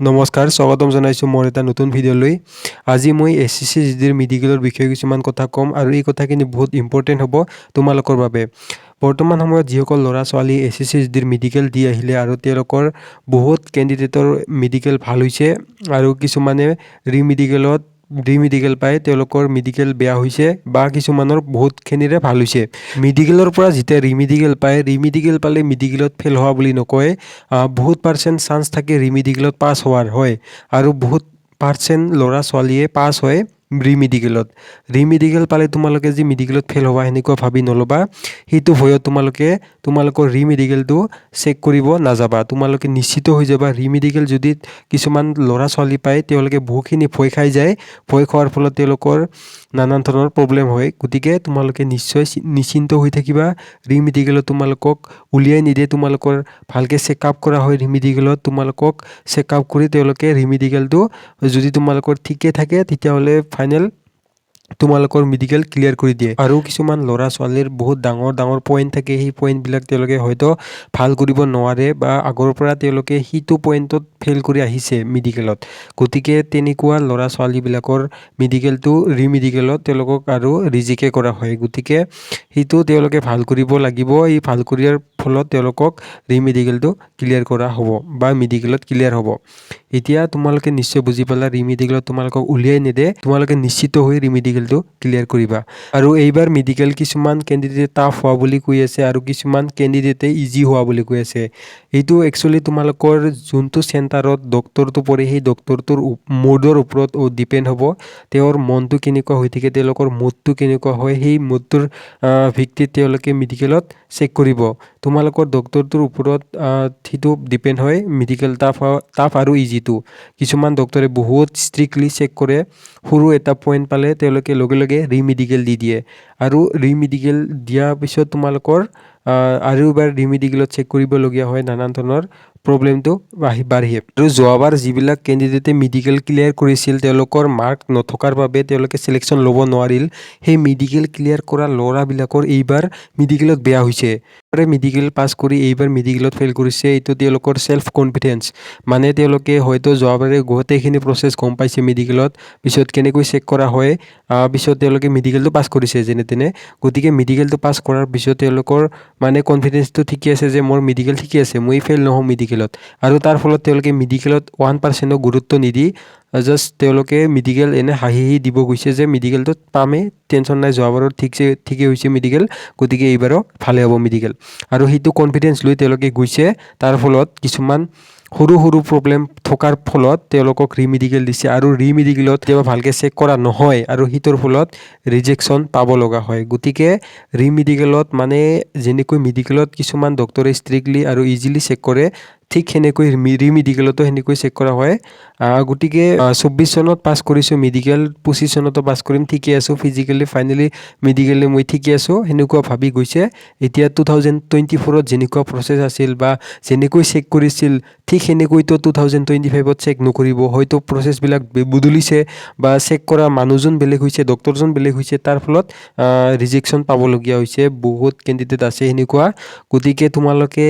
নমস্কাৰ, স্বাগতম জনাইছোঁ মোৰ এটা নতুন ভিডিঅ'লৈ আজি মই এছ চি চি জি ডিৰ মেডিকেলৰ বিষয়ে কিছুমান কথা ক'ম আৰু এই কথাখিনি বহুত ইম্পৰ্টেণ্ট হ'ব তোমালোকৰ বাবে। বৰ্তমান সময়ত যিসকল ল'ৰা ছোৱালী এছ চি চি জি ডিৰ মেডিকেল দি আহিলে আৰু তেওঁলোকৰ বহুত কেণ্ডিডেটৰ মেডিকেল ভালো হৈছে আৰু কিছুমানে ৰি ৰি মেডিকেল পাই তেওঁলোকৰ মেডিকেল বেয়া হৈছে বা কিছুমানৰ বহুতখিনিৰে ভালো হৈছে। মেডিকেলৰ পৰা যেতিয়া ৰিমেডিকেল পায় ৰিমেডিকেল পালে মেডিকেলত ফেইল হোৱা বুলি নকয় বহুত পাৰ্চেণ্ট চান্স থাকে ৰিমেডিকেলত পাছ হোৱাৰ, হয়। আৰু বহুত পাৰ্চেণ্ট ল'ৰা ছোৱালীয়ে পাছ হয়। ৰি মেডিকেলত। ৰি মেডিকেল পালে তোমালোকে যি মেডিকেলত ফেইল হ'বা সেনেকুৱা ভাবি নল'বা। সেইটো ভয়ত তোমালোকে, তোমালোকৰ ৰি মেডিকেলটো চেক কৰিব নাযাবা। তোমালোকে নিশ্চিত হৈ যাবা, ৰি মেডিকেল যদি কিছুমান ল'ৰা ছোৱালী পায়, তেওঁলোকে বহুখিনি ভয় খাই যায়। ভয় খোৱাৰ ফলত তেওঁলোকৰ নানান ধৰণৰ প্ৰব্লেম হয়। গতিকে তোমালোকে নিশ্চয় নিশ্চিন্ত হৈ থাকিবা। ৰিমিডিকেলত তোমালোকক উলিয়াই নিদিয়ে। তোমালোকৰ ভালকৈ চেকআপ কৰা হয় ৰিমিডিকেলত তোমালোকক চেকআপ কৰি তেওঁলোকে ৰিমিডিকেলটো যদি তোমালোকৰ ঠিকে থাকে, তেতিয়াহ'লে ফাইনেল তোমালোকৰ মেডিকেল ক্লিয়াৰ কৰি দিয়ে। আৰু কিছুমান ল'ৰা ছোৱালীৰ বহুত ডাঙৰ ডাঙৰ পইণ্ট থাকে, সেই পইণ্টবিলাক তেওঁলোকে হয়তো ভালো কৰিব নোৱাৰে বা আগৰ পৰা তেওঁলোকে সেইটো পইণ্টত ফেইল কৰি আহিছে মেডিকেলত গতিকে তেনেকুৱা ল'ৰা ছোৱালীবিলাকৰ মেডিকেলটো ৰি মেডিকেলত তেওঁলোকক আৰু ৰিজিকে কৰা হয়। গতিকে সেইটো তেওঁলোকে ভালো কৰিব লাগিব। এই ভালো কৰাৰ ফলত তেওঁলোকক ৰি মেডিকেলটো ক্লিয়াৰ কৰা হ'ব বা মেডিকেলত ক্লিয়াৰ হ'ব। এতিয়া তোমালোকে নিশ্চয় বুজি পালা ৰি মেডিকেলত তোমালোকক উলিয়াই নিদিয়ে, তোমালোকে নিশ্চিত হৈ ৰি মেডিকেলটো ক্লিয়াৰ কৰিবা। আৰু এইবাৰ মেডিকেল কিছুমান কেণ্ডিডেট টাফ হোৱা বুলি কৈ আছে আৰু কিছুমান কেণ্ডিডেটে ইজি হোৱা বুলি কৈ আছে। এইটো একচুৱেলি তোমালোকৰ যোনটো চেণ্টাৰত ডক্টৰটো পৰে, সেই ডক্টৰটোৰ মুডৰ ওপৰত ডিপেণ্ড হ'ব। তেওঁৰ মনটো কেনেকুৱা হৈ থাকে, তেওঁলোকৰ মুডটো কেনেকুৱা হয়, সেই মুডটোৰ ভিত্তিত তেওঁলোকে মেডিকেলত চেক কৰিব। তোমালোকৰ ডক্টৰটোৰ ওপৰত সেইটো ডিপেণ্ড হয় মেডিকেল টাফ টাফ আৰু ইজিটো কিছুমান ডক্তৰে বহুত ষ্ট্ৰিক্টলি চেক কৰে, সৰু এটা পইণ্ট পালে তেওঁলোকে লগে লগে ৰি মেডিকেল দি দিয়ে। আৰু ৰি মেডিকেল দিয়াৰ পিছত তোমালোকৰ আৰু এবাৰ ৰি মেডিকেলত চেক কৰিবলগীয়া হয় নানান ধৰণৰ প্ৰব্লেমটো বাঢ়ি, বাঢ়ে আৰু যোৱাবাৰ যিবিলাক কেণ্ডিডেটে মেডিকেল ক্লিয়াৰ কৰিছিল, তেওঁলোকৰ মাৰ্ক নথকাৰ বাবে তেওঁলোকে চিলেকশ্যন ল'ব নোৱাৰিল। সেই মেডিকেল ক্লিয়াৰ কৰা ল'ৰাবিলাকৰ এইবাৰ মেডিকেলত বেয়া হৈছে। মেডিকেল পাছ কৰি এইবাৰ মেডিকেলত ফেইল কৰিছে, এইটো তেওঁলোকৰ চেল্ফ কনফিডেঞ্চ মানে তেওঁলোকে হয়তো যোৱাবাৰে গোটেইখিনি প্ৰচেছ গম পাইছে মেডিকেলত পিছত কেনেকৈ চেক কৰা হয় পিছত তেওঁলোকে মেডিকেলটো পাছ কৰিছে যেনে তেনে। গতিকে মেডিকেলটো পাছ কৰাৰ পিছত তেওঁলোকৰ মানে কনফিডেঞ্চটো ঠিকে আছে যে মোৰ মেডিকেল ঠিকে আছে, মই ফেইল নহওঁ মেডিকেলত আৰু তাৰ ফলত তেওঁলোকে মেডিকেলত ওৱান পাৰ্চেণ্টো গুৰুত্ব নিদি জাষ্ট তেওঁলোকে মেডিকেল এনে হাঁহি হাঁহি দিব গৈছে যে মেডিকেলটোত পামেই টেনশ্যন নাই যোৱাবাৰত ঠিকছে, ঠিকে হৈছে মেডিকেল গতিকে এইবাৰো ভালে হ'ব মেডিকেল আৰু সেইটো কনফিডেঞ্চ লৈ তেওঁলোকে গৈছে, তাৰ ফলত কিছুমান সৰু সৰু প্ৰব্লেম থকাৰ ফলত তেওঁলোকক ৰি মেডিকেল দিছে। আৰু ৰি মেডিকেলত কেতিয়াবা ভালকৈ চেক কৰা নহয়, আৰু সেইটোৰ ফলত ৰিজেকশ্যন পাব লগা হয়। গতিকে ৰি মেডিকেলত মানে যেনেকৈ মেডিকেলত কিছুমান ডক্টৰে ষ্ট্ৰিক্টলি আৰু ইজিলি চেক কৰে ঠিক সেনেকৈ ৰি মেডিকেলতো সেনেকৈ চেক কৰা হয়। গতিকে চৌব্বিছ চনত পাছ কৰিছোঁ মেডিকেল পঁচিছ চনতো পাছ কৰিম, ঠিকে আছোঁ। ফিজিকেলি ফাইনেলি মেডিকেলি মই ঠিকে আছোঁ, সেনেকুৱা ভাবি গৈছে। এতিয়া টু থাউজেণ্ড টুৱেণ্টি ফ'ৰত যেনেকুৱা প্ৰচেছ আছিল বা যেনেকৈ চেক কৰিছিল, ঠিক সেনেকৈতো টু থাউজেণ্ড টুৱেণ্টি ফাইভত চেক নকৰিব। হয়তো প্ৰচেছবিলাক বদলিছে বা চেক কৰা মানুহজন বেলেগ হৈছে ডক্টৰজন বেলেগ হৈছে, তাৰ ফলত ৰিজেকশ্যন পাবলগীয়া হৈছে, বহুত কেণ্ডিডেট আছে সেনেকুৱা। গতিকে তোমালোকে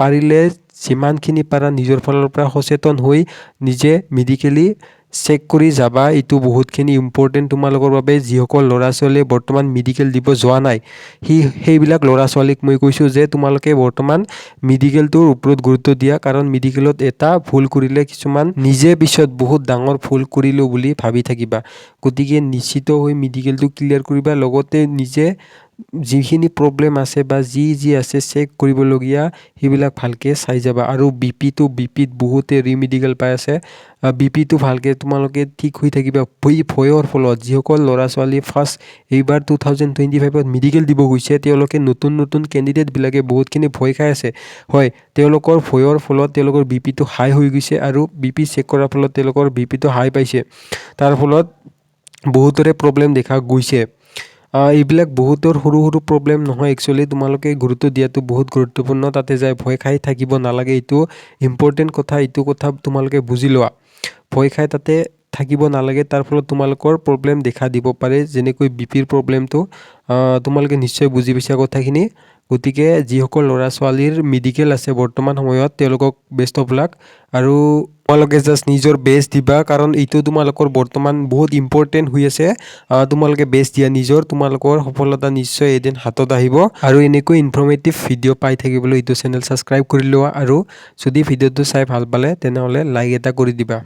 পাৰিলে যিমানখিনি পাৰা নিজৰ ফালৰ পৰা সচেতন হৈ নিজে মেডিকেলি চেক কৰি যাবা। এইটো বহুতখিনি ইম্পৰ্টেণ্ট তোমালোকৰ বাবে। যিসকল ল'ৰা ছোৱালীয়ে বৰ্তমান মেডিকেল দিব যোৱা নাই সেই সেইবিলাক ল'ৰা ছোৱালীক মই কৈছোঁ যে তোমালোকে বৰ্তমান মেডিকেলটোৰ ওপৰত গুৰুত্ব দিয়া। কাৰণ মেডিকেলত এটা ভুল কৰিলে কিছুমান নিজে পিছত বহুত ডাঙৰ ভুল কৰিলোঁ বুলি ভাবি থাকিবা। গতিকে নিশ্চিত হৈ মেডিকেলটো ক্লিয়াৰ কৰিবা। লগতে নিজে যিখিনি প্ৰব্লেম আছে বা যি যি আছে চেক কৰিবলগীয়া, সেইবিলাক ভালকৈ চাই যাবা। আৰু বি পিটো বি পিত বহুতে ৰি মেডিকেল পাই আছে। বি পিটো ভালকৈ তোমালোকে ঠিক হৈ থাকিবা। ভয়, ভয়ৰ ফলত যিসকল ল'ৰা ছোৱালী ফাৰ্ষ্ট এইবাৰ টু থাউজেণ্ড টুৱেণ্টি ফাইভত মেডিকেল দিব গৈছে, তেওঁলোকে নতুন নতুন কেণ্ডিডেটবিলাকে বহুতখিনি ভয় খাই আছে। হয়, তেওঁলোকৰ ভয়ৰ ফলত তেওঁলোকৰ বি পিটো হাই হৈ গৈছে আৰু বি পি চেক কৰাৰ ফলত তেওঁলোকৰ বি পিটো হাই পাইছে। তাৰ ফলত বহুতৰে প্ৰব্লেম দেখা গৈছে। এইবিলাক বহুতৰ সৰু সৰু প্ৰব্লেম নহয় একচুৱেলি তোমালোকে গুৰুত্ব দিয়াটো বহুত গুৰুত্বপূৰ্ণ, তাতে যাই ভয় খাই থাকিব নালাগে, এইটো ইম্পৰ্টেণ্ট কথা, এইটো কথা তোমালোকে বুজি লোৱা। ভয় খাই তাতে থাকিব নালাগে, তাৰ ফলত তোমালোকৰ প্ৰব্লেম দেখা দিব পাৰে, যেনেকৈ বি পিৰ প্ৰব্লেমটো তোমালোকে নিশ্চয় বুজি পাইছা কথাখিনি। গতিকে যিসকল ল'ৰা ছোৱালীৰ মেডিকেল আছে, বৰ্তমান সময়ত তেওঁলোকক বেষ্ট অফ লাক আৰু তোমালোকে জাষ্ট নিজৰ বেষ্ট দিবা, কাৰণ এইটো তোমালোকৰ বৰ্তমান বহুত ইম্পৰ্টেণ্ট হৈ আছে। তোমালোকে বেষ্ট দিয়া, নিজৰ তোমালোকৰ সফলতা নিশ্চয় এদিন হাতত আহিব। আৰু এনেকৈ ইনফৰ্মেটিভ ভিডিঅ' পাই থাকিবলৈ এইটো চেনেল ছাবস্ক্ৰাইব কৰি লোৱা আৰু যদি ভিডিঅ'টো চাই ভালো পালে, তেনেহ'লে লাইক এটা কৰি দিবা।